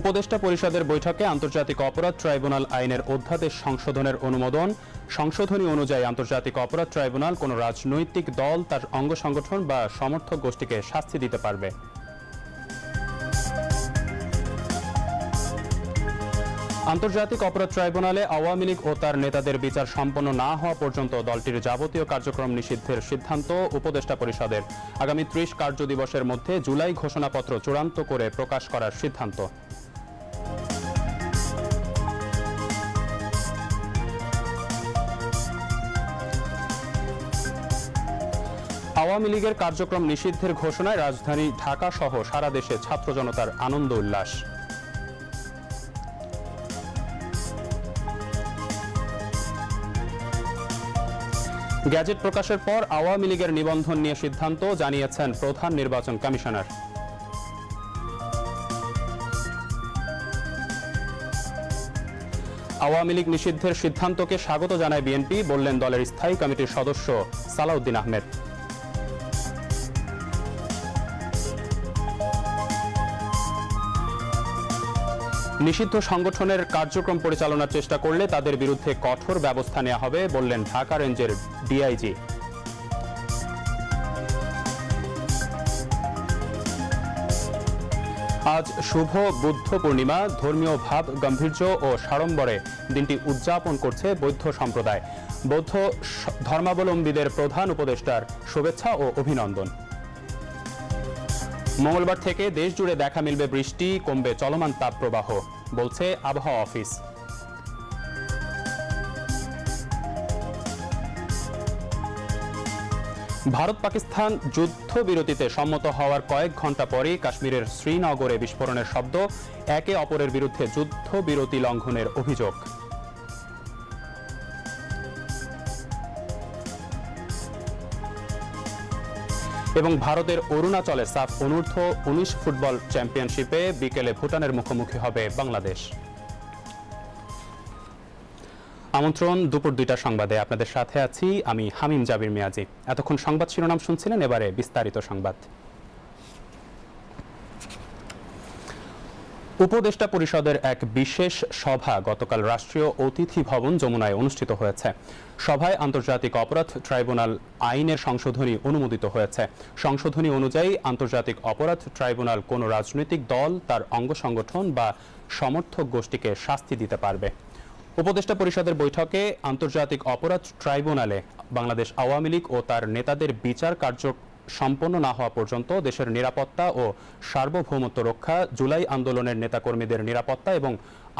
উপদেষ্টা পরিষদের বৈঠকে আন্তর্জাতিক অপরাধ ট্রাইব্যুনাল আইনের অধ্যাদেশ সংশোধনের অনুমোদন। সংশোধনী অনুযায়ী আন্তর্জাতিক অপরাধ ট্রাইব্যুনাল কোনো রাজনৈতিক দল, তার অঙ্গ সংগঠন বা সমর্থক গোষ্ঠীকে শাস্তি দিতে পারবে। আন্তর্জাতিক অপরাধ ট্রাইব্যুনালে আওয়ামী লীগ ও তার নেতাদের বিচার সম্পন্ন না হওয়া পর্যন্ত দলটির যাবতীয় কার্যক্রম নিষিদ্ধের সিদ্ধান্ত উপদেষ্টা পরিষদের। আগামী ত্রিশ কার্য দিবসের মধ্যে জুলাই ঘোষণাপত্র চূড়ান্ত করে প্রকাশ করার সিদ্ধান্ত। আওয়ামী লীগের কার্যক্রম নিষিদ্ধের ঘোষণায় রাজধানী ঢাকা সহ সারা দেশে ছাত্র জনতার আনন্দ উল্লাস। গ্যাজেট প্রকাশের পর আওয়ামী লীগের নিবন্ধন নিয়ে সিদ্ধান্ত জানিয়েছেন প্রধান নির্বাচন কমিশনার। আওয়ামী লীগ নিষিদ্ধের সিদ্ধান্তকে স্বাগত জানায় বিএনপি, বললেন দলের স্থায়ী কমিটির সদস্য সালাউদ্দিন আহমেদ। নিষিদ্ধ সংগঠনের কার্যক্রম পরিচালনার চেষ্টা করলে তাদের বিরুদ্ধে কঠোর ব্যবস্থা নেওয়া হবে বললেন ঢাকা রেঞ্জের ডিআইজি। আজ শুভ বুদ্ধ পূর্ণিমা, ধর্মীয় ভাব, গাম্ভীর্য ও সাড়ম্বরে দিনটি উদযাপন করছে বৌদ্ধ সম্প্রদায়। বৌদ্ধ ধর্মাবলম্বীদের প্রধান উপদেষ্টার শুভেচ্ছা ও অভিনন্দন। মঙ্গলবার থেকে দেশ জুড়ে দেখা মিলবে বৃষ্টি, কমবে চলমান তাপপ্রবাহ, বলছে আবহাওয়া অফিস। ভারত পাকিস্তান যুদ্ধবিরতিতে সম্মত হওয়ার কয়েক ঘণ্টা পরেই কাশ্মীরের শ্রীনগরে বিস্ফোরণের শব্দ, একে অপরের বিরুদ্ধে যুদ্ধবিরতি লঙ্ঘনের অভিযোগ। এবং ভারতের অরুণাচলে সাফ অনূর্ধ্ব উনিশ ফুটবল চ্যাম্পিয়নশিপে বিকেলে ভুটানের মুখোমুখি হবে বাংলাদেশ। আমন্ত্রণ দুপুর দুইটা সংবাদে। আপনাদের সাথে আছি আমি হামিম জাবির মিয়াজি। এতক্ষণ সংবাদ শিরোনাম শুনছিলেন, এবারে বিস্তারিত সংবাদ। উপদেষ্টা পরিষদের এক বিশেষ সভা গতকাল রাষ্ট্রীয় অতিথি ভবন যমুনায় অনুষ্ঠিত হয়েছে। সভায় আন্তর্জাতিক অপরাধ ট্রাইব্যুনাল আইনের সংশোধনী অনুমোদিত হয়েছে। সংশোধনী অনুযায়ী আন্তর্জাতিক অপরাধ ট্রাইব্যুনাল কোনো রাজনৈতিক দল, তার অঙ্গ সংগঠন বা সমর্থক গোষ্ঠীকে শাস্তি দিতে পারবে। উপদেষ্টা পরিষদের বৈঠকে আন্তর্জাতিক অপরাধ ট্রাইব্যুনালে বাংলাদেশ আওয়ামী লীগ ও তার নেতাদের বিচার কার্য সম্পন্ন না হওয়া পর্যন্ত দেশের নিরাপত্তা ও সার্বভৌমত্ব রক্ষা, জুলাই আন্দোলনের নেতাকর্মীদের নিরাপত্তা এবং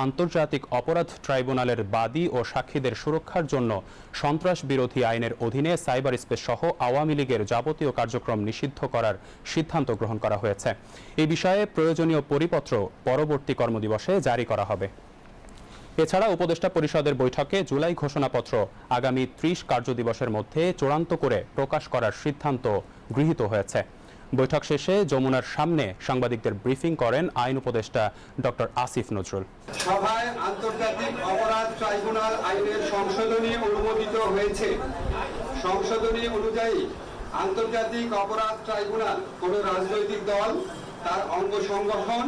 আন্তর্জাতিক অপরাধ ট্রাইব্যুনালের বাদী ও সাক্ষীদের সুরক্ষার জন্য সন্ত্রাস বিরোধী আইনের অধীনে সাইবার স্পেস সহ আওয়ামী লীগের যাবতীয় কার্যক্রম নিষিদ্ধ করার সিদ্ধান্ত গ্রহণ করা হয়েছে। এই বিষয়ে প্রয়োজনীয় পরিপত্র পরবর্তী কর্মদিবসে জারি করা হবে। এছাড়া উপদেষ্টা পরিষদের বৈঠকে জুলাই ঘোষণাপত্র আগামী ত্রিশ কার্যদিবসের মধ্যে চূড়ান্ত করে প্রকাশ করার সিদ্ধান্ত গৃহীত হয়েছে। বৈঠক শেষে যমুনার সামনে সাংবাদিকদের ব্রিফিং করেন আইন উপদেষ্টা ডক্টর আসিফ নজরুল। সভায় আন্তর্জাতিক অপরাধ ট্রাইব্যুনাল আইনের সংশোধনী অনুমোদিত হয়েছে। সংশোধনী অনুযায়ী আন্তর্জাতিক অপরাধ ট্রাইব্যুনাল কোন রাজনৈতিক দল, তার অঙ্গ সংগঠন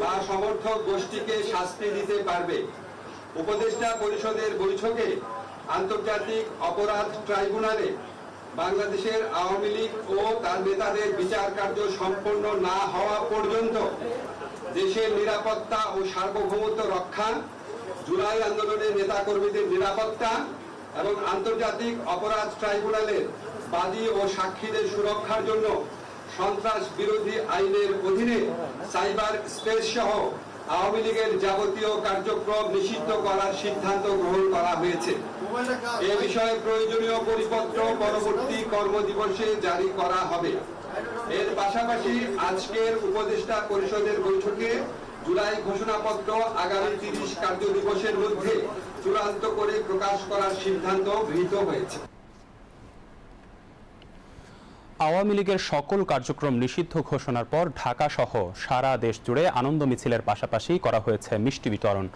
বা সমর্থক গোষ্ঠীকে শাস্তি দিতে পারবে। উপদেষ্টা পরিষদের বৈঠকে আন্তর্জাতিক অপরাধ ট্রাইব্যুনালে বাংলাদেশের আওয়ামী লীগ ও তার নেতাদের বিচার কার্য সম্পন্ন না হওয়া পর্যন্ত দেশের নিরাপত্তা ও সার্বভৌমত্ব রক্ষা, জুলাই আন্দোলনের নেতাকর্মীদের নিরাপত্তা এবং আন্তর্জাতিক অপরাধ ট্রাইব্যুনালের বাদী ও সাক্ষীদের সুরক্ষার জন্য সন্ত্রাস বিরোধী আইনের অধীনে সাইবার স্পেস সহ আওয়ামী লীগের যাবতীয় কার্যক্রম নিষিদ্ধ করার সিদ্ধান্ত গ্রহণ করা হয়েছে। এ বিষয়ে প্রয়োজনীয় পরিপত্র পরবর্তী কর্মদিবসে জারি করা হবে। এর পাশাপাশি আজকের উপদেষ্টা পরিষদের বৈঠকে জুলাই ঘোষণাপত্র আগামী তিরিশ কার্য দিবসের মধ্যে চূড়ান্ত করে প্রকাশ করার সিদ্ধান্ত গৃহীত হয়েছে। আওয়ামী লীগের সকল কার্যক্রম নিষিদ্ধ ঘোষণার পর ঢাকা সহ সারা দেশ জুড়ে আনন্দ মিছিলের পাশাপাশি করা হয়েছে মিষ্টি বিতরণ।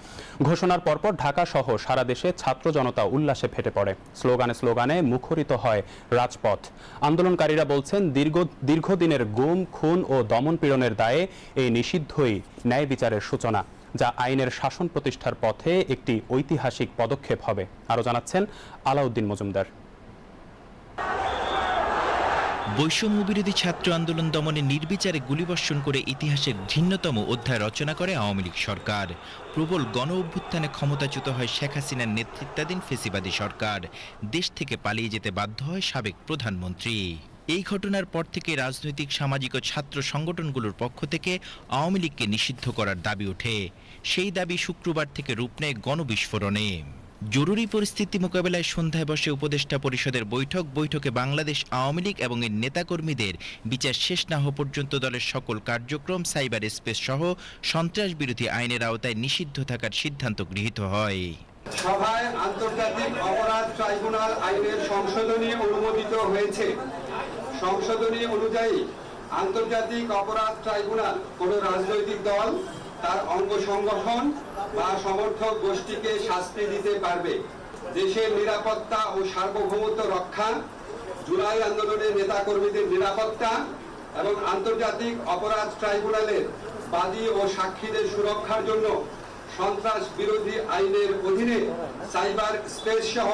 ঘোষণার পরপর ঢাকা সহ সারা দেশে ছাত্র জনতা উল্লাসে ফেটে পড়ে। স্লোগানে স্লোগানে মুখরিত হয় রাজপথ। আন্দোলনকারীরা বলছেন, দীর্ঘ, দীর্ঘদিনের গুম, খুন ও দমন পীড়নের দায়ে এই নিষিদ্ধই ন্যায় বিচারের সূচনা, যা আইনের শাসন প্রতিষ্ঠার পথে একটি ঐতিহাসিক পদক্ষেপ হবে। আরও জানাচ্ছেন আলাউদ্দিন মজুমদার। বৈষম্য বিরোধী ছাত্র আন্দোলন দমনে নির্বিচারে গুলিবর্ষণ করে ইতিহাসের ঘৃণ্যতম অধ্যায় রচনা করে আওয়ামী লীগ সরকার। প্রবল গণ অভ্যুত্থানে ক্ষমতাচ্যুত হয় শেখ হাসিনার নেতৃত্বাধীন ফেসিবাদী সরকার। দেশ থেকে পালিয়ে যেতে বাধ্য হয় সাবেক প্রধানমন্ত্রী। এই ঘটনার পর থেকে রাজনৈতিক, সামাজিক ও ছাত্র সংগঠনগুলোর পক্ষ থেকে আওয়ামী লীগকে নিষিদ্ধ করার দাবি ওঠে। সেই দাবি শুক্রবার থেকে রূপ নেয় গণবিস্ফোরণে। জরুরি পরিস্থিতি মোকাবেলায় সন্ধ্যায় বসে উপদেষ্টা পরিষদের বৈঠক, বৈঠকে বাংলাদেশ আওয়ামী লীগ এবং এর নেতাকর্মীদের বিচার শেষ না হওয়া পর্যন্ত দলের সকল কার্যক্রম, সাইবার স্পেস সহ সন্ত্রাস বিরোধী আইনের আওতায় নিষিদ্ধ থাকার সিদ্ধান্ত গৃহীত হয়। সভায় আন্তর্জাতিক অপরাধ ট্রাইব্যুনাল আইনের সংশোধনী অনুমোদিত হয়েছে। সংশোধনী অনুযায়ী আন্তর্জাতিক অপরাধ ট্রাইব্যুনাল কোন রাজনৈতিক দল তার অঙ্গ সংগঠন বা সমর্থক গোষ্ঠীকে শাস্তি দিতে পারবে। দেশের নিরাপত্তা ও সার্বভৌমত্ব রক্ষা, জুলাই আন্দোলনের নেতাকর্মীদের নিরাপত্তা এবং আন্তর্জাতিক অপরাধ ট্রাইব্যুনালের বাদী ও সাক্ষীদের সুরক্ষার জন্য সন্ত্রাস বিরোধী আইনের অধীনে সাইবার স্পেস সহ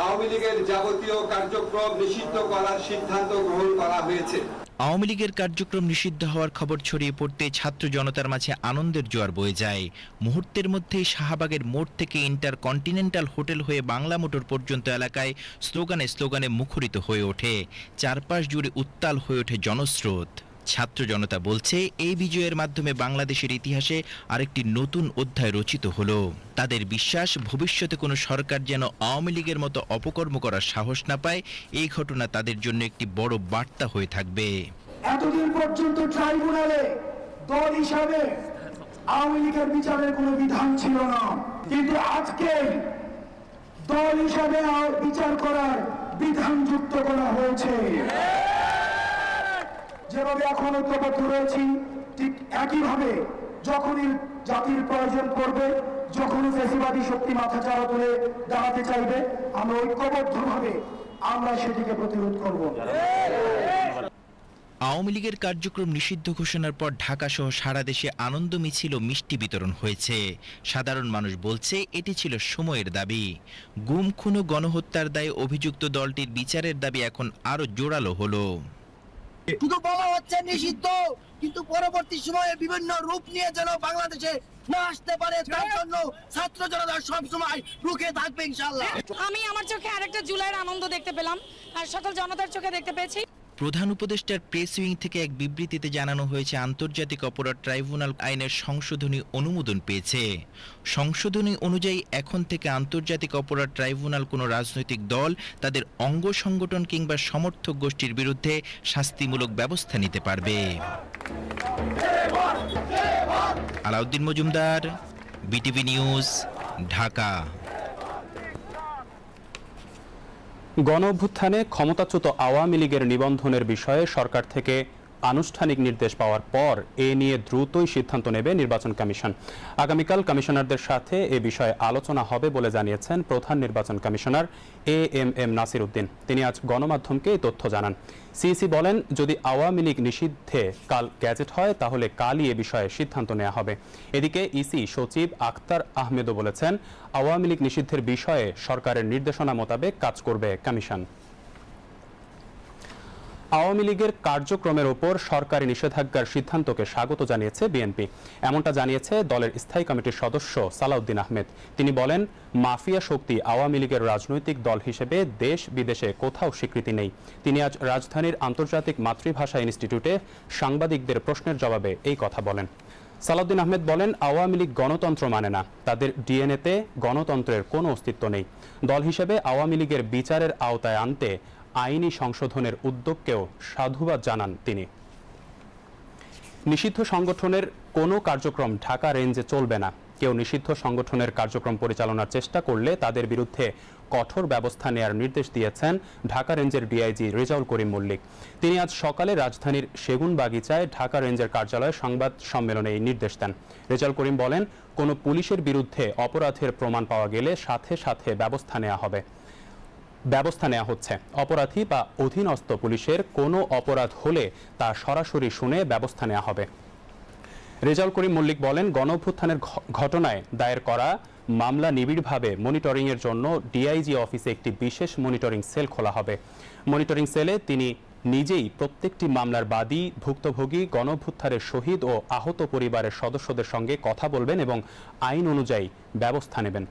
আওয়ামী লীগের যাবতীয় কার্যক্রম নিষিদ্ধ করার সিদ্ধান্ত গ্রহণ করা হয়েছে। আওয়ামী লীগের কার্যক্রম নিষিদ্ধ হওয়ার খবর ছড়িয়ে পড়তে ছাত্র জনতার মাঝে আনন্দের জোয়ার বয়ে যায়। মুহূর্তের মধ্যেই শাহবাগের মোড় থেকে ইন্টার কন্টিনেন্টাল হোটেল হয়ে বাংলা মোটর পর্যন্ত এলাকায় স্লোগানে স্লোগানে মুখরিত হয়ে ওঠে। চারপাশ জুড়ে উত্তাল হয়ে ওঠে জনস্রোত। ছাত্র জনতা বলছে, এই বিজয়ের মাধ্যমে বাংলাদেশের ইতিহাসে আরেকটি নতুন অধ্যায় রচিত হলো। তাদের বিশ্বাস, ভবিষ্যতে কোনো সরকার যেন আওয়ামী লীগের মতো অপকর্ম করার সাহস না পায়, এই ঘটনা তাদের জন্য একটি বড় বার্তা হয়ে থাকবে। এতদিন পর্যন্ত ট্রাইব্যুনালে দল হিসাবে আওয়ামী লীগের বিচারের কোনো বিধান ছিল না। কিন্তু আজকে দল হিসাবে বিচার করার বিধান যুক্ত করা হয়েছে। যেভাবে এখন ঐক্যবদ্ধ রয়েছি, ঠিক একইভাবে যখনই জাতির প্রয়োজন পড়বে, যখনই ফেসিবাদী শক্তি মাথা চাড়া তুলে দাঁড়াতে চাইবে, আমরা ঐক্যবদ্ধভাবে আমরা সেটিকে প্রতিরোধ করব। আওয়ামী লীগের কার্যক্রম নিষিদ্ধ ঘোষণার পর ঢাকা সহ সারা দেশে আনন্দ মিছিল মিষ্টি বিতরণ হয়েছে। সাধারণ মানুষ বলছে, এটি ছিল সময়ের দাবি। গুম, খুন গণহত্যার দায়ে অভিযুক্ত দলটির বিচারের দাবি এখন আরও জোরালো হলো। শুধু বলা হচ্ছে নিষিদ্ধ কিন্তু পরবর্তী সময়ে বিভিন্ন রূপ নিয়ে যেন বাংলাদেশে না আসতে পারে তার জন্য ছাত্র জনতা সব সময় রুখে থাকবে ইনশাল্লাহ আমি আমার চোখে আরেকটা জুলাইয়ের আনন্দ দেখতে পেলাম আর সকল জনতার চোখে দেখতে পেয়েছি। প্রধান উপদেষ্টার প্রেস উইং থেকে এক বিবৃতিতে জানানো হয়েছে, আন্তর্জাতিক অপরাধ ট্রাইব্যুনাল আইনের সংশোধনী অনুমোদন পেয়েছে। সংশোধনী অনুযায়ী এখন থেকে আন্তর্জাতিক অপরাধ ট্রাইব্যুনাল কোনো রাজনৈতিক দল তাদের অঙ্গ সংগঠন কিংবা সমর্থক গোষ্ঠীর বিরুদ্ধে শাস্তিমূলক ব্যবস্থা নিতে পারবে। Alauddin Majumdar, BTV news, Dhaka. গণ অভ্যুত্থানে ক্ষমতাচ্যুত আওয়ামী লীগের নিবন্ধনের বিষয়ে সরকার থেকে আনুষ্ঠানিক নির্দেশ পাওয়ার পর এ নিয়ে দ্রুতই সিদ্ধান্ত নেবে নির্বাচন কমিশন। আগামীকাল কমিশনারদের সাথে এ বিষয়ে আলোচনা হবে বলে জানিয়েছেন প্রধান নির্বাচন commissioner A M M Nasir Uddin তিনি আজ গণমাধ্যমকে এই তথ্য জানান। সিইসি বলেন, যদি আওয়ামী লীগ নিষিদ্ধে কাল গ্যাজেট হয়, তাহলে কালই এ বিষয়ে সিদ্ধান্ত নেওয়া হবে। এদিকে ইসি সচিব আখতার আহমেদও বলেছেন, আওয়ামী লীগ নিষিদ্ধের বিষয়ে সরকারের নির্দেশনা মোতাবেক কাজ করবে কমিশন। আওয়ামী লীগের কার্যক্রমের ওপর সরকারি নিষেধাজ্ঞার সিদ্ধান্তকে স্বাগত জানিয়েছে বিএনপি। এমনটা জানিয়েছে দলের স্থায়ী কমিটির সদস্য সালাউদ্দিন আহমেদ। তিনি বলেন, মাফিয়া শক্তি আওয়ামী লীগের রাজনৈতিক দল হিসেবে দেশ বিদেশে কোথাও স্বীকৃতি নেই। তিনি আজ রাজধানীর আন্তর্জাতিক মাতৃভাষা ইনস্টিটিউটে সাংবাদিকদের প্রশ্নের জবাবে এই কথা বলেন। সালাউদ্দিন আহমেদ বলেন, আওয়ামী লীগ গণতন্ত্র মানে না। তাদের ডিএনএতে গণতন্ত্রের কোনো অস্তিত্ব নেই। দল হিসেবে আওয়ামী লীগের বিচারের আওতায় আনতে আইনি সংশোধনের উদ্যোগকেও সাধুবাদ জানান তিনি। নিষিদ্ধ সংগঠনের কোনো কার্যক্রম ঢাকা রেঞ্জে চলবে না। কেউ নিষিদ্ধ সংগঠনের কার্যক্রম পরিচালনার চেষ্টা করলে তাদের বিরুদ্ধে কঠোর ব্যবস্থা নেয়ার নির্দেশ দিয়েছেন ঢাকা রেঞ্জের ডিআইজি রেজাউল করিম মল্লিক। তিনি আজ সকালে রাজধানীর সেগুন বাগিচায় ঢাকা রেঞ্জের কার্যালয়ে সংবাদ সম্মেলনে এই নির্দেশ দেন। রেজাউল করিম বলেন, কোনো পুলিশের বিরুদ্ধে অপরাধের প্রমাণ পাওয়া গেলে সাথে সাথে ব্যবস্থা নেওয়া হবে। ব্যবস্থা নেওয়া হচ্ছে। অপরাধী বা অধীনস্থ পুলিশের কোনো অপরাধ হলে তা সরাসরি শুনে ব্যবস্থা নেওয়া হবে। রেজাউল করিম মল্লিক বলেন, গণঅভ্যুত্থানের ঘটনায় দায়ের করা মামলা নিবিড়ভাবে মনিটরিং এর জন্য ডিআইজি অফিসে একটি বিশেষ মনিটরিং সেল খোলা হবে। মনিটরিং সেলে তিনি নিজেই প্রত্যেকটি মামলার বাদী, ভুক্তভোগী, গণঅভ্যুত্থানের শহীদ ও আহত পরিবারের সদস্যদের সঙ্গে কথা বলবেন এবং আইন অনুযায়ী ব্যবস্থা নেবেন।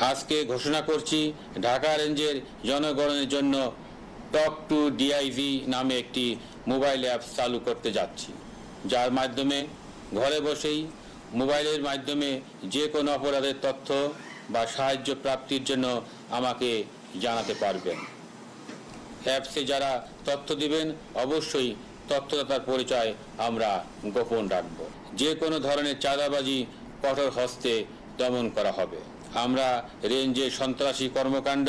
আজকে ঘোষণা করছি, ঢাকা রেঞ্জের জনগণের জন্য টক টু ডিআইভি নামে একটি মোবাইল অ্যাপ চালু করতে যাচ্ছি। যার মাধ্যমে ঘরে বসেই মোবাইলের মাধ্যমে যে কোনো অপরাধের তথ্য বা সাহায্য প্রাপ্তির জন্য আমাকে জানাতে পারবেন। অ্যাপসে যারা তথ্য দিবেন, অবশ্যই তথ্যদাতার পরিচয় আমরা গোপন রাখব। যে কোনো ধরনের চাঁদাবাজি, কঠোর হস্তে দমন করা হবে। আমরা রেঞ্জে সন্ত্রাসী কর্মকাণ্ড,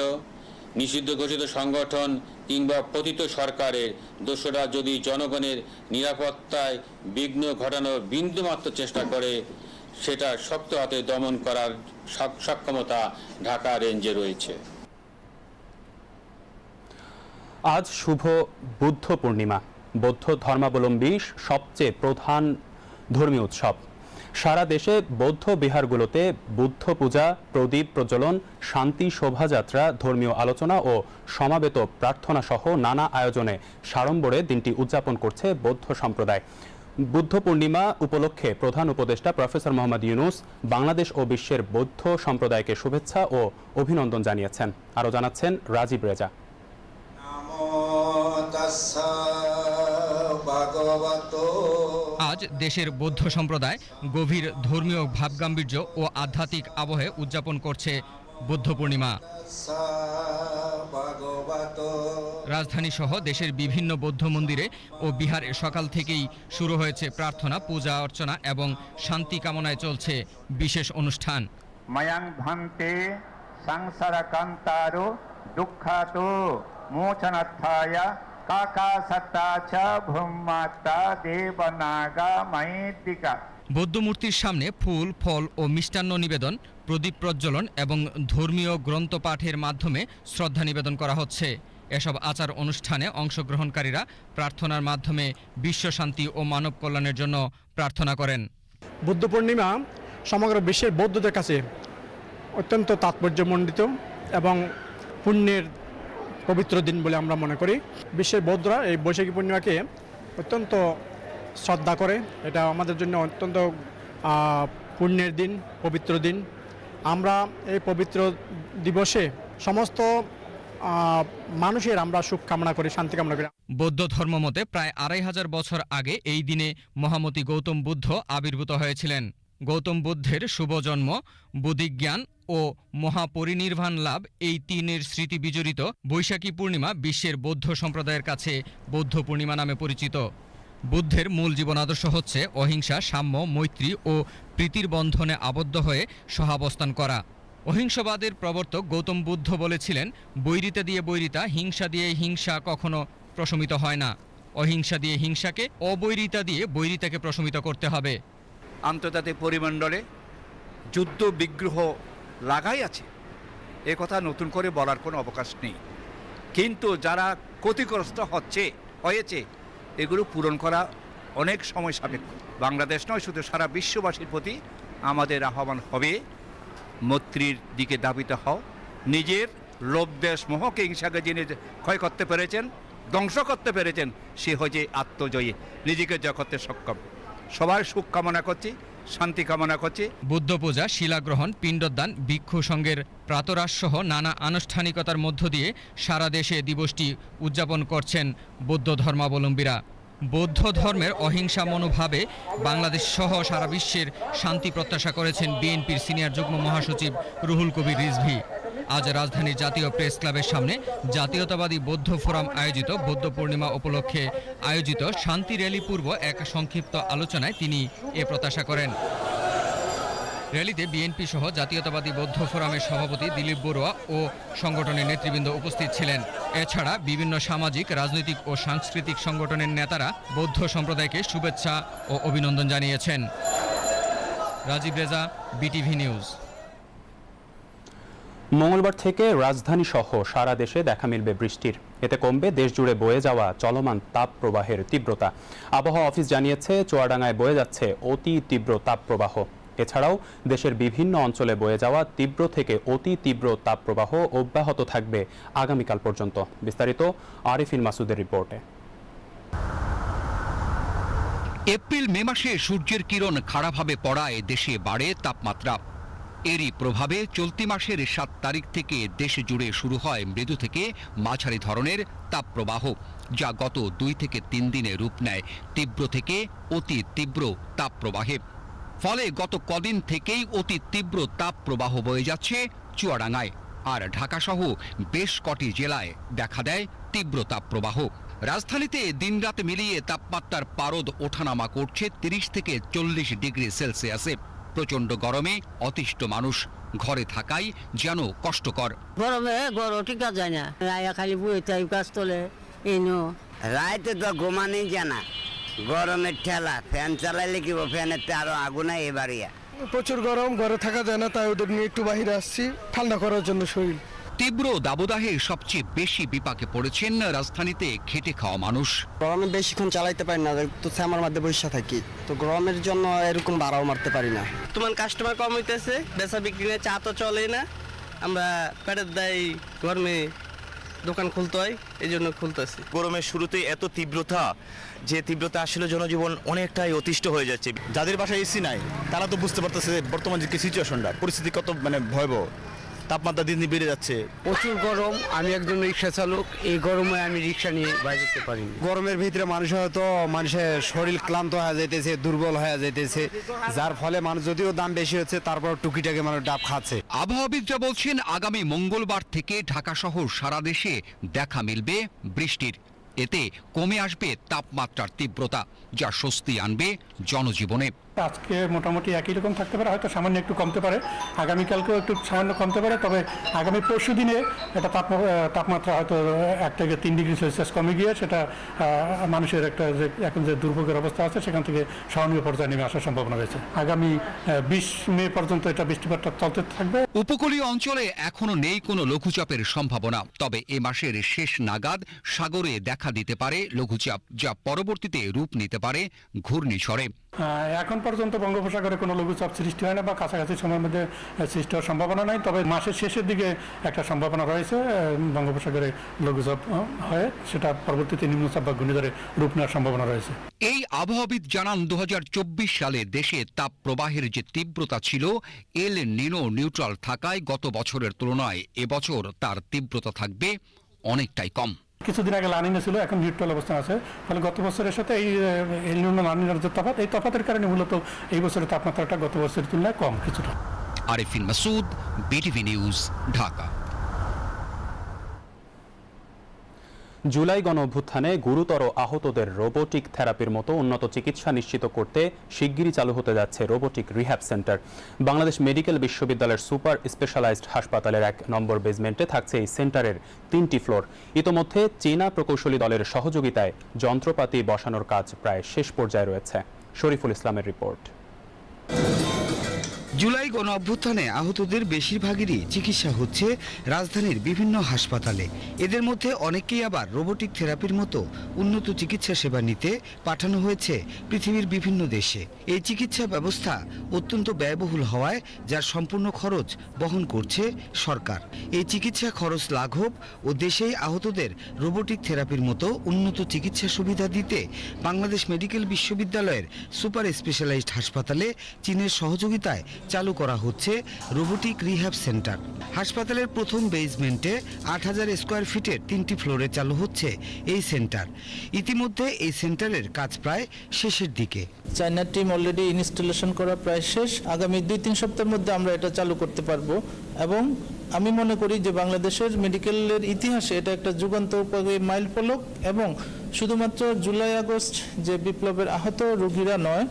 নিষিদ্ধ ঘোষিত সংগঠন কিংবা পতিত সরকারের দোষরা যদি জনগণের নিরাপত্তায় বিঘ্ন ঘটানোর বিন্দুমাত্র চেষ্টা করে, সেটা শক্ত হাতে দমন করার সক্ষমতা ঢাকা রেঞ্জে রয়েছে। আজ শুভ বুদ্ধ পূর্ণিমা, বৌদ্ধ ধর্মাবলম্বী সবচেয়ে প্রধান ধর্মীয় উৎসব। সারা দেশে বৌদ্ধ বিহারগুলোতে বুদ্ধ পূজা, প্রদীপ প্রজ্বলন, শান্তি শোভাযাত্রা, ধর্মীয় আলোচনা ও সমাবেত প্রার্থনা সহ নানা আয়োজনে সাড়ম্বরে দিনটি উদযাপন করছে বৌদ্ধ সম্প্রদায়। বুদ্ধ পূর্ণিমা উপলক্ষে প্রধান উপদেষ্টা প্রফেসর মোহাম্মদ ইউনুস বাংলাদেশ ও বিশ্বের বৌদ্ধ সম্প্রদায়কে শুভেচ্ছা ও অভিনন্দন জানিয়েছেন। আরও জানাচ্ছেন রাজীব রেজা। আজ দেশের বৌদ্ধ সম্প্রদায় গভীর ধর্মীয় ভাবগাম্ভীর্য ও আধ্যাত্মিক আবহে উদযাপন করছে বুদ্ধ পূর্ণিমা। রাজধানী সহ দেশের বিভিন্ন বৌদ্ধ মন্দিরে ও বিহারে সকাল থেকেই শুরু হয়েছে প্রার্থনা, পূজা অর্চনা এবং শান্তি কামনায় চলছে বিশেষ অনুষ্ঠান। ময়ং ভন্তে সংসারকান্তারো দুঃখাতো মোচনার্থায় মহিদিকা বৌদ্ধ মূর্তির সামনে ফুল ফল ও মিষ্টান্ন নিবেদন প্রদীপ প্রজ্বলন এবং ধর্মীয় গ্রন্থ পাঠের মাধ্যমে শ্রদ্ধা নিবেদন করা হচ্ছে। এসব আচার অনুষ্ঠানে অংশগ্রহণকারীরা প্রার্থনার মাধ্যমে বিশ্ব শান্তি ও মানব কল্যাণের জন্য প্রার্থনা করেন। বুদ্ধ পূর্ণিমা সমগ্র বিশ্বের বৌদ্ধদের কাছে অত্যন্ত তাৎপর্যমণ্ডিত এবং পুণ্যের পবিত্র দিন বলে আমরা মনে করি। বিশ্বের বৌদ্ধরা এই বৈশাখী পূর্ণিমাকে অত্যন্ত শ্রদ্ধা করে। এটা আমাদের জন্য অত্যন্ত পুণ্যের দিন, পবিত্র দিন। আমরা এই পবিত্র দিবসে সমস্ত মানুষের আমরা সুখ কামনা করি, শান্তি কামনা করি। বৌদ্ধ ধর্মমতে প্রায় আড়াই হাজার বছর আগে এই দিনে মহামতি গৌতম বুদ্ধ আবির্ভূত হয়েছিলেন। গৌতম বুদ্ধের শুভজন্ম বুদ্ধিজ্ঞান ও মহাপরিনির্বাণ লাভ এই তিনের স্মৃতি বিজড়িত বৈশাখী পূর্ণিমা বিশ্বের বৌদ্ধ সম্প্রদায়ের কাছে বৌদ্ধ পূর্ণিমা নামে পরিচিত। বুদ্ধের মূল জীবন আদর্শ হচ্ছে অহিংসা, সাম্য, মৈত্রী ও প্রীতির বন্ধনে আবদ্ধ হয়ে সহাবস্থান করা। অহিংসবাদের প্রবর্তক গৌতম বুদ্ধ বলেছিলেন, বৈরিতা দিয়ে বৈরিতা, হিংসা দিয়ে হিংসা কখনো প্রশমিত হয় না। অহিংসা দিয়ে হিংসাকে, অবৈরিতা দিয়ে বৈরিতাকে প্রশমিত করতে হবে। আন্তর্জাতিক পরিমণ্ডলে যুদ্ধ বিগ্রহ লাগাই আছে। এ কথা নতুন করে বলার কোনো অবকাশ নেই। কিন্তু যারা ক্ষতিগ্রস্ত হচ্ছে, হয়েছে, এগুলো পূরণ করা অনেক সময় সাপেক্ষ। বাংলাদেশ নয়, শুধু সারা বিশ্ববাসীর প্রতি আমাদের আহ্বান হবে, মৈত্রীর দিকে দাবিত হও। নিজের লোভ দেশ মোহকে হিংসাকে যিনি ক্ষয় করতে পেরেছেন, ধ্বংস করতে পেরেছেন, সে হয়েছে আত্মজয়ী। নিজেকে করতে সক্ষম। সবার সুখ কামনা করছি, শান্তি কামনা করছি। বুদ্ধ পূজা শিলাগ্রহণ, পিণ্ডদান, ভিক্ষু সঙ্গের প্রাতরাস সহ নানা আনুষ্ঠানিকতার মধ্য দিয়ে সারা দেশে দিবসটি উদযাপন করছেন বৌদ্ধ ধর্মাবলম্বীরা। বৌদ্ধ ধর্মের অহিংসা মনোভাবে বাংলাদেশ সহ সারা বিশ্বের শান্তি প্রত্যাশা করেছেন বিএনপির সিনিয়র যুগ্ম মহাসচিব রুহুল কবির রিজভি। আজ রাজধানীর জাতীয় প্রেস ক্লাবের সামনে জাতীয়তাবাদী বৌদ্ধ ফোরাম আয়োজিত, বৌদ্ধ পূর্ণিমা উপলক্ষে আয়োজিত শান্তি র্যালি পূর্ব এক সংক্ষিপ্ত আলোচনায় তিনি এ প্রত্যাশা করেন। র্যালিতে বিএনপি সহ জাতীয়তাবাদী বৌদ্ধ ফোরামের সভাপতি দিলীপ বড়ুয়া ও সংগঠনের নেতৃবৃন্দ উপস্থিত ছিলেন। এছাড়া বিভিন্ন সামাজিক, রাজনৈতিক ও সাংস্কৃতিক সংগঠনের নেতারা বৌদ্ধ সম্প্রদায়কে শুভেচ্ছা ও অভিনন্দন জানিয়েছেন। Rajib Reza, BTV news. মঙ্গলবার থেকে রাজধানী সহ সারা দেশে দেখা মিলবে বৃষ্টির। এতে কমবে দেশ জুড়ে বয়ে যাওয়া চলমান তাপ প্রবাহের তীব্রতা। আবহাওয়া অফিস জানিয়েছে, চুয়াডাঙ্গায় বয়ে যাচ্ছে অতি তীব্র তাপ প্রবাহ এছাড়াও দেশের বিভিন্ন অঞ্চলে বয়ে যাওয়া তীব্র থেকে অতি তীব্র তাপ প্রবাহ অব্যাহত থাকবে আগামীকাল পর্যন্ত। বিস্তারিত আরিফিন মাসুদের রিপোর্টে। এপ্রিল মে মাসে সূর্যের কিরণ খাড়াভাবে পড়ায় দেশে বাড়ে তাপমাত্রা। এরই প্রভাবে চলতি মাসের সাত তারিখ থেকে দেশ জুড়ে শুরু হয় মৃদু থেকে মাঝারি ধরনের তাপপ্রবাহ, যা গত দুই থেকে তিন দিনে রূপ নেয় তীব্র থেকে অতি তীব্র তাপপ্রবাহে। ফলে গত কদিন থেকেই অতি তীব্র তাপপ্রবাহ বয়ে যাচ্ছে চুয়াডাঙ্গায়। আর ঢাকাসহ বেশ কটি জেলায় দেখা দেয় তীব্র তাপপ্রবাহ। রাজধানীতে দিনরাত মিলিয়ে তাপমাত্রার পারদ ওঠানামা করছে তিরিশ থেকে চল্লিশ ডিগ্রি সেলসিয়াসে। প্রচণ্ড গরমে অতিষ্ঠ মানুষ ঘরে থাকাই যেন কষ্টকর। গরমে গরম ঠিক যায় না। রায়া খালি বই তাই কাজ তোলে এনো রাইতে তো ঘুমানি জানা। গরমের ঠেলা ফ্যান চালাইলে কি ফ্যানের তে আরও আগুনা এবারিয়া প্রচুর গরম ঘরে থাকা যায় না তাই ওদের নিয়ে একটু বাহিরে আসছি। ঠান্ডা করার জন্য শরীর। তীব্র দাবদাহে সবচেয়ে বেশি বিপাকে পড়েছেন রাজধানীতে খেটে খাওয়া মানুষ। গরমে বেশিক্ষণ চালাইতে পারি না তো শ্যামার মধ্যে বসে থাকি। তো গরমের জন্য এরকম ভাড়াও মারতে পারি না। তোমার কাস্টমার কম হইতেছে বেচা বিক্রি নিয়ে চা তো চলে না। আমরা পেটের দায় গরমে দোকান খুলতে হয় এই জন্য খুলতেছি। গরমের শুরুতেই এত তীব্রতা যে তীব্রতা আসলে জনজীবন অনেকটাই অতিষ্ঠ হয়ে যাচ্ছে। যাদের বাসায় এসি নাই তারা তো বুঝতে পারতেছে যে বর্তমান যে সিচুয়েশনটা পরিস্থিতি কত মানে ভয়াবহ। তাপমাত্রা দিন দিন বেড়ে যাচ্ছে। প্রচুর গরম আমি একজন রিক্সা চালক এই গরমে আমি রিক্সা নিয়ে বাইরে যেতে পারি গরমের ভিতরে মানুষ হয়তো মানুষের শরীর ক্লান্ত হয়ে যাইতেছে দুর্বল হয়ে যাইতেছে। যার ফলে মানুষ যদিও দাম বেশি হচ্ছে তারপর টুকিটাকে মানুষ ডাব খাচ্ছে। আবহাওয়াবিদরা বলছেন আগামী মঙ্গলবার থেকে ঢাকা সহ সারা দেশে দেখা মিলবে বৃষ্টির। এতে কমে আসবে তাপমাত্রার তীব্রতা যা স্বস্তি আনবে জনজীবনে। আজকে মোটামুটি একই রকম থাকতে পারে, হয়তো সামান্য একটু কমতে পারে। আগামীকালকেও একটু সামান্য কমতে পারে, তবে আগামী পরশু দিনে তাপ তাপমাত্রা হয়তো এক থেকে তিন ডিগ্রি সেলসিয়াস কমে গিয়ে সেটা মানুষের একটা যে, এখন যে দুর্ভোগের অবস্থা আছে, সেখান থেকে সহনীয় পর্যায়ে নেমে আসার সম্ভাবনা রয়েছে। আগামী বিশ মে পর্যন্ত এটা বৃষ্টিপাতটা চলতে থাকবে। উপকূলীয় অঞ্চলে এখনও নেই কোনো লঘুচাপের সম্ভাবনা, তবে এ মাসের শেষ নাগাদ সাগরে দেখা দিতে পারে লঘুচাপ, যা পরবর্তীতে রূপ নিতে পারে ঘূর্ণিঝড়ে। এখন পর্যন্ত বঙ্গোপসাগরে কোনো লঘুচাপ সৃষ্টি হয় না বা কাছাকাছি সময়ের মধ্যে সৃষ্টি হওয়ার সম্ভাবনা নাই। তবে মাসের শেষের দিকে একটা সম্ভাবনা রয়েছে বঙ্গোপসাগরে লঘুচাপ হয়। সেটা পরবর্তীতে নিম্নচাপ বা ঘূর্ণিঝড়ে রূপ নেওয়ার সম্ভাবনা রয়েছে। এই আবহাওয়াবিদ জানান দু হাজার চব্বিশ সালে দেশে তাপ প্রবাহের যে তীব্রতা ছিল, এল নিনো নিউট্রাল থাকায় গত বছরের তুলনায় এবছর তার তীব্রতা থাকবে অনেকটাই কম। কিছুদিন আগে লানিনা ছিল, এখন নিউট্রাল অবস্থান আছে। ফলে গত বছরের সাথে এই এলনিনো লানিনার যে তফাৎ, এই তফাতের কারণে মূলত এই বছরের তাপমাত্রাটা গত বছরের তুলনায় কম কিছুটা। Arifin Masud, BTV news, Dhaka. July গণ অভ্যুত্থানে গুরুতর আহতদের রোবোটিক থেরাপির মতো উন্নত চিকিৎসা নিশ্চিত করতে শিগগিরই চালু হতে যাচ্ছে robotic rehab centre. Bangladesh medical বিশ্ববিদ্যালয়ের সুপার স্পেশালাইজড হাসপাতালের এক নম্বর বেসমেন্টে থাকছে এই সেন্টারের তিনটি ফ্লোর। ইতোমধ্যে চীনা প্রকৌশলী দলের সহযোগিতায় যন্ত্রপাতি বসানোর কাজ প্রায় শেষ পর্যায়ে রয়েছে। শরীফুল ইসলামের রিপোর্ট। জুলাই গণ অভ্যুত্থানে আহতদের বেশিরভাগেরই চিকিৎসা হচ্ছে রাজধানীর বিভিন্ন হাসপাতালে। এদের মধ্যে অনেকেই আবার রোবোটিক থেরাপির মতো উন্নত চিকিৎসা সেবা নিতে পাঠানো হয়েছে পৃথিবীর বিভিন্ন দেশে। এই চিকিৎসা ব্যবস্থা অত্যন্ত ব্যয়বহুল হওয়ায় যার সম্পূর্ণ খরচ বহন করছে সরকার। এই চিকিৎসা খরচ লাঘব ও দেশেই আহতদের রোবোটিক থেরাপির মতো উন্নত চিকিৎসা সুবিধা দিতে বাংলাদেশ মেডিকেল বিশ্ববিদ্যালয়ের সুপার স্পেশালাইজড হাসপাতালে চীনের সহযোগিতায় চালু করা হচ্ছে রোবোটিক রিহ্যাব সেন্টার। হাসপাতালের প্রথম বেসমেন্টে আট হাজার স্কোয়ার ফিটের তিনটি ফ্লোরে চালু হচ্ছে এই সেন্টার। ইতিমধ্যে এই সেন্টারের কাজ প্রায় শেষের দিকে। চায়নার টিম অলরেডি ইনস্টলেশন করা প্রায় শেষ। আগামী দুই তিন সপ্তাহের মধ্যে আমরা এটা চালু করতে পারব। এবং আমি মনে করি যে বাংলাদেশের মেডিকেলের ইতিহাসে এটা একটা যুগান্তকারী মাইল ফলক এবং শুধুমাত্র জুলাই আগস্ট যে বিপ্লবের আহত রোগীরা নয়,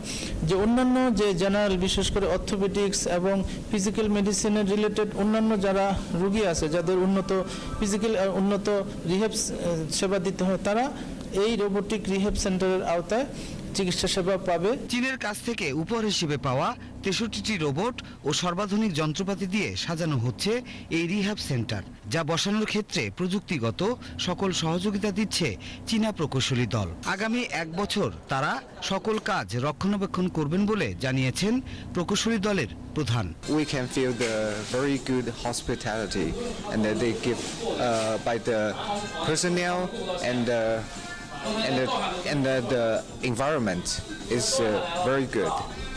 যে অন্যান্য যে জেনারেল বিশেষ করে অর্থোপেডিক্স এবং ফিজিক্যাল মেডিসিনের রিলেটেড অন্যান্য যারা রুগী আছে, যাদের উন্নত ফিজিক্যাল উন্নত রিহেব সেবা দিতে হয়, তারা এই রোবোটিক রিহেব সেন্টারের আওতায় চিকিৎসা সেবা পাবে। চীনের কাছ থেকে উপহার হিসেবে পাওয়া তেষট্টিটি রোবট ও সর্বাধুনিক যন্ত্রপাতি দিয়ে সাজানো হচ্ছে এই রিহ্যাব সেন্টার যা বসানোর ক্ষেত্রে প্রযুক্তিগত সকল সহযোগিতা দিচ্ছে চীনা প্রকৌশলী দল। আগামী এক বছর তারা সকল কাজ রক্ষণাবেক্ষণ করবেন বলে জানিয়েছেন প্রকৌশলী দলের প্রধান। We can feel the very good hospitality and they give by the personnel and and the environment is very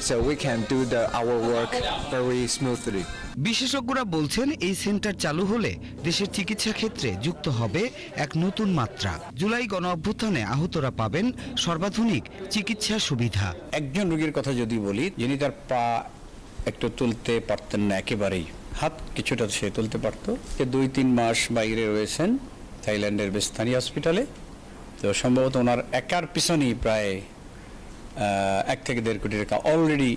so we can do the our work very smoothly. বিশেষজ্ঞরা বলছেন এই সেন্টার চালু হলে দেশের চিকিৎসা ক্ষেত্রে যুক্ত হবে এক নতুন মাত্রা। জুলাই গণ অভ্যুত্থানে আহতরা পাবেন সর্বাধুনিক চিকিৎসা সুবিধা। একজন রোগীর কথা যদি বলি যিনি তার পা একটু তুলতে পারতেন না একেবারেই। হাত কিছুটা সে তুলতে পারতো। যে দুই তিন মাস বাইরে রয়েছেন থাইল্যান্ডের বেস্তানি হসপিটালে। তো সম্ভবত ওনার একার পিছনেই প্রায় এক থেকে দেড় কোটি টাকা অলরেডি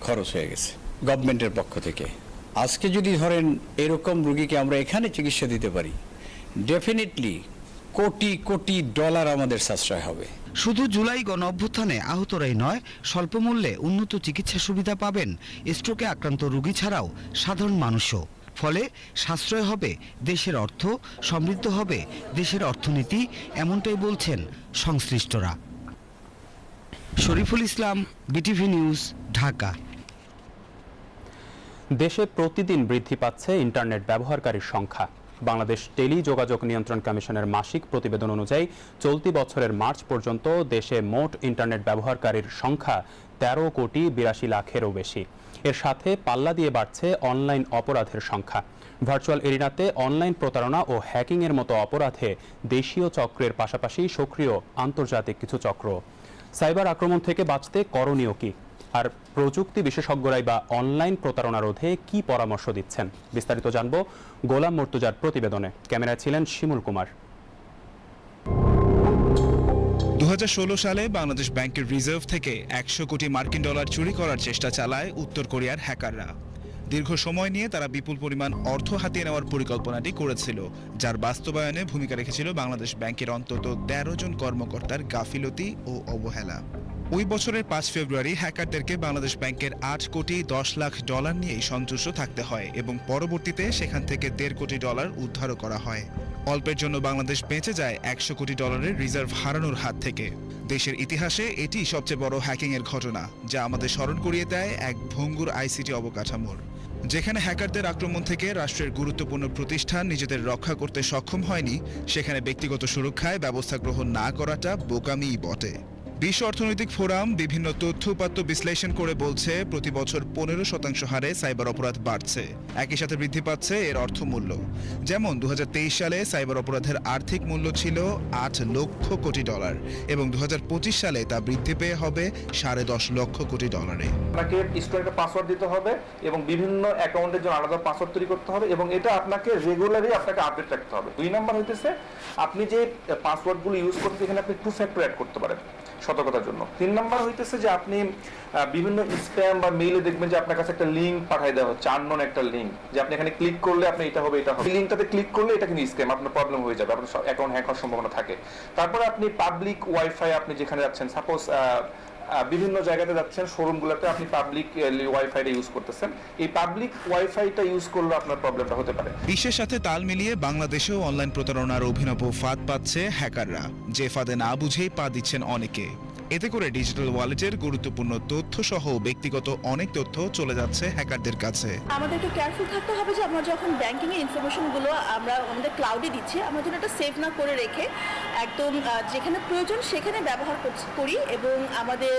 খরচ হয়ে গেছে গভর্নমেন্টের পক্ষ থেকে। আজকে যদি ধরেন এরকম রুগীকে আমরা এখানে চিকিৎসা দিতে পারি ডেফিনেটলি কোটি কোটি ডলার আমাদের সাশ্রয় হবে। শুধু জুলাই গণ অভ্যুত্থানে আহতরাই নয় স্বল্প মূল্যে উন্নত চিকিৎসা সুবিধা পাবেন স্ট্রোকে আক্রান্ত রোগী ছাড়াও সাধারণ মানুষও। ফলে সাশ্রয় হবে দেশের অর্থ, সমৃদ্ধ হবে দেশের অর্থনীতি, এমনটাই বলছেন সংশ্লিষ্টরা। Shariful Islam, BTV news, Dhaka. দেশে প্রতিদিন বৃদ্ধি পাচ্ছে ইন্টারনেট ব্যবহারকারীর সংখ্যা। বাংলাদেশ টেলি যোগাযোগ নিয়ন্ত্রণ কমিশনের মাসিক প্রতিবেদন অনুযায়ী চলতি বছরের মার্চ পর্যন্ত দেশে মোট ইন্টারনেট ব্যবহারকারীর সংখ্যা তেরো কোটি বিরাশি লাখেরও বেশি। এর সাথে পাল্লা দিয়ে বাড়ছে অনলাইন অপরাধের সংখ্যা। ভার্চুয়াল এরিনাতে অনলাইন প্রতারণা ও হ্যাকিংয়ের মতো অপরাধে দেশীয় চক্রের পাশাপাশি সক্রিয় আন্তর্জাতিক কিছু চক্র। সাইবার আক্রমণ থেকে বাঁচতে করণীয় কি? আর প্রযুক্তি বিশেষজ্ঞরাই বা অনলাইন প্রতারণা রোধে কি পরামর্শ দিচ্ছেন? বিস্তারিত জানব গোলাম মর্তুজার প্রতিবেদনে। ক্যামেরায় ছিলেন শিমুল কুমার। দু হাজার ষোলো সালে বাংলাদেশ ব্যাংকের রিজার্ভ থেকে একশো কোটি মার্কিন ডলার চুরি করার চেষ্টা চালায় উত্তর কোরিয়ার হ্যাকাররা। দীর্ঘ সময় নিয়ে তারা বিপুল পরিমাণ অর্থ হাতিয়ে নেওয়ার পরিকল্পনাটি করেছিল, যার বাস্তবায়নে ভূমিকা রেখেছিল বাংলাদেশ ব্যাংকের অন্তত তেরো জন কর্মকর্তার গাফিলতি ও অবহেলা। ওই বছরের পাঁচ ফেব্রুয়ারি হ্যাকারদেরকে বাংলাদেশ ব্যাংকের আট কোটি দশ লাখ ডলার নিয়েই সন্তুষ্ট থাকতে হয় এবং পরবর্তীতে সেখান থেকে দেড় কোটি ডলার উদ্ধারও করা হয়। অল্পের জন্য বাংলাদেশ বেঁচে যায় একশো কোটি ডলারের রিজার্ভ হারানোর হাত থেকে। দেশের ইতিহাসে এটি সবচেয়ে বড় হ্যাকিংয়ের ঘটনা, যা আমাদের স্মরণ করিয়ে দেয় এক ভঙ্গুর আইসিটি অবকাঠামোর। যেখানে হ্যাকারদের আক্রমণ থেকে রাষ্ট্রের গুরুত্বপূর্ণ প্রতিষ্ঠান নিজেদের রক্ষা করতে সক্ষম হয়নি, সেখানে ব্যক্তিগত সুরক্ষায় ব্যবস্থা গ্রহণ না করাটা বোকামিই বটে। বিশ্ব অর্থনৈতিক ফোরাম বিভিন্ন তথ্য উপাত্ত বিশ্লেষণ করে বলছে, প্রতি বছর পনেরো শতাংশ হারে সাইবার অপরাধ বাড়ছে। একই সাথে বৃদ্ধি পাচ্ছে এর অর্থমূল্য। যেমন দু হাজার তেইশ সালে সাইবার অপরাধের আর্থিক মূল্য ছিল আট লক্ষ কোটি ডলার এবং দু হাজার পঁচিশ সালে তা বৃদ্ধি পেয়ে হবে সাড়ে দশ লক্ষ কোটি ডলারে। আপনাকে স্টুডেন্টকে পাসওয়ার্ড দিতে হবে এবং বিভিন্ন অ্যাকাউন্টের জন্য আলাদা পাসওয়ার্ড তৈরি করতে হবে এবং এটা আপনাকে রেগুলারই আপনাকে আপডেট রাখতে হবে। দুই নম্বর হইতেছে, আপনি যে পাসওয়ার্ডগুলো ইউজ করতে এখানে আপনি টু ফ্যাক্টর অ্যাড করতে পারেন। সতর্কতার জন্য। তিন নাম্বার হইতেছে যে আপনি বিভিন্ন স্প্যাম বা মেইলে দেখবেন যে আপনার কাছে একটা লিঙ্ক পাঠাই দেওয়া হচ্ছে আননোন একটা লিঙ্ক যে আপনি এখানে ক্লিক করলে আপনি এটা হবে এটা হবে। লিঙ্কটাতে ক্লিক করলে এটা কিন্তু স্ক্যাম আপনার প্রবলেম হয়ে যাবে, আপনার অ্যাকাউন্ট হ্যাক হওয়ার সম্ভাবনা থাকে। তারপরে আপনি পাবলিক ওয়াইফাই আপনি যেখানে যাচ্ছেন সাপোজ বিভিন্ন জায়গাতে যাচ্ছেন, শোরুমগুলোতে আপনি পাবলিক ওয়াইফাইটা ইউজ করতেছেন। এই পাবলিক ওয়াইফাইটা ইউজ করলে আপনার প্রবলেমটা হতে পারে। বিশ্বের সাথে তাল মিলিয়ে বাংলাদেশেও অনলাইন প্রতারণার অভিনব ফাঁদ পাচ্ছে হ্যাকাররা। যে ফাঁদে না বুঝেই পা দিচ্ছেন অনেকে। এতে করে ডিজিটাল ওয়ালেটের গুরুত্বপূর্ণ তথ্য সহ ব্যক্তিগত অনেক তথ্য চলে যাচ্ছে হ্যাকারদের কাছে। আমাদেরকে কেয়ারফুল থাকতে হবে যে আমরা যখন ব্যাংকিং এর ইনফরমেশনগুলো আমরা আমাদের ক্লাউডে দিচ্ছি, আমরা যেন এটা সেভ না করে রেখে একদম যেখানে প্রয়োজন সেখানে ব্যবহার করি এবং আমাদের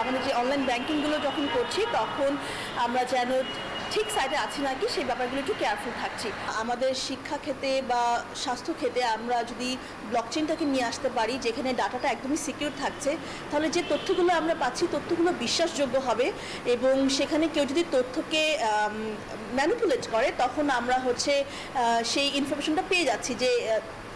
আমাদের যে অনলাইন ব্যাংকিংগুলো যখন করছি, তখন আমরা যেন ঠিক সাইডে আছি নাকি, সেই ব্যাপারগুলো একটু কেয়ারফুল থাকছি। আমাদের শিক্ষা ক্ষেত্রে বা স্বাস্থ্য ক্ষেত্রে আমরা যদি ব্লকচেনটাকে নিয়ে আসতে পারি, যেখানে ডাটাটা একদমই সিকিউর থাকছে, তাহলে যে তথ্যগুলো আমরা পাচ্ছি, তথ্যগুলো বিশ্বাসযোগ্য হবে এবং সেখানে কেউ যদি তথ্যকে ম্যানিপুলেট করে, তখন আমরা হচ্ছে সেই ইনফরমেশনটা পেয়ে যাচ্ছি যে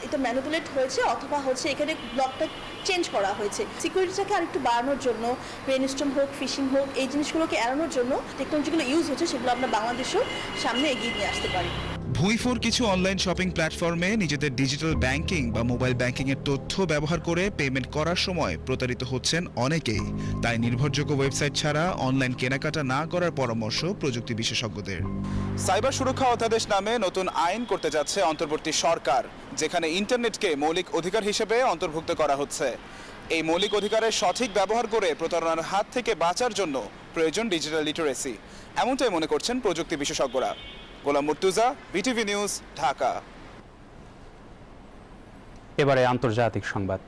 এটা ম্যানুপুলেট হয়েছে অথবা হচ্ছে এখানে ব্লকটা চেঞ্জ করা হয়েছে। সিকিউরিটিটাকে আরেকটু বাড়ানোর জন্য রেনস্টম হোক ফিশিং হোক, এই জিনিসগুলোকে এড়ানোর জন্য টেকনোলজিগুলো ইউজ হচ্ছে সেগুলো আমরা বাংলাদেশেও সামনে এগিয়ে নিয়ে আসতে পারি। ভুঁইফোর কিছু অনলাইন শপিং প্ল্যাটফর্মে নিজেদের ডিজিটাল ব্যাংকিং বা মোবাইল ব্যাংকিং এর তথ্য ব্যবহার করে পেমেন্ট করার সময় প্রতারিত হচ্ছেন অনেকেই। তাই নির্ভরযোগ্য ওয়েবসাইট ছাড়া অনলাইন কেনাকাটা না করার পরামর্শ প্রযুক্তি বিশেষজ্ঞদের। সাইবার সুরক্ষা অধ্যাদেশ নামে নতুন আইন করতে যাচ্ছে অন্তর্বর্তী সরকার, যেখানে ইন্টারনেটকে মৌলিক অধিকার হিসেবে অন্তর্ভুক্ত করা হচ্ছে। এই মৌলিক অধিকারের সঠিক ব্যবহার করে প্রতারণার হাত থেকে বাঁচার জন্য প্রয়োজন ডিজিটাল লিটারেসি এমনটাই মনে করছেন প্রযুক্তি বিশেষজ্ঞরা। Golam Murtuza BTV news Dhaka. এবারে আন্তর্জাতিক সংবাদ।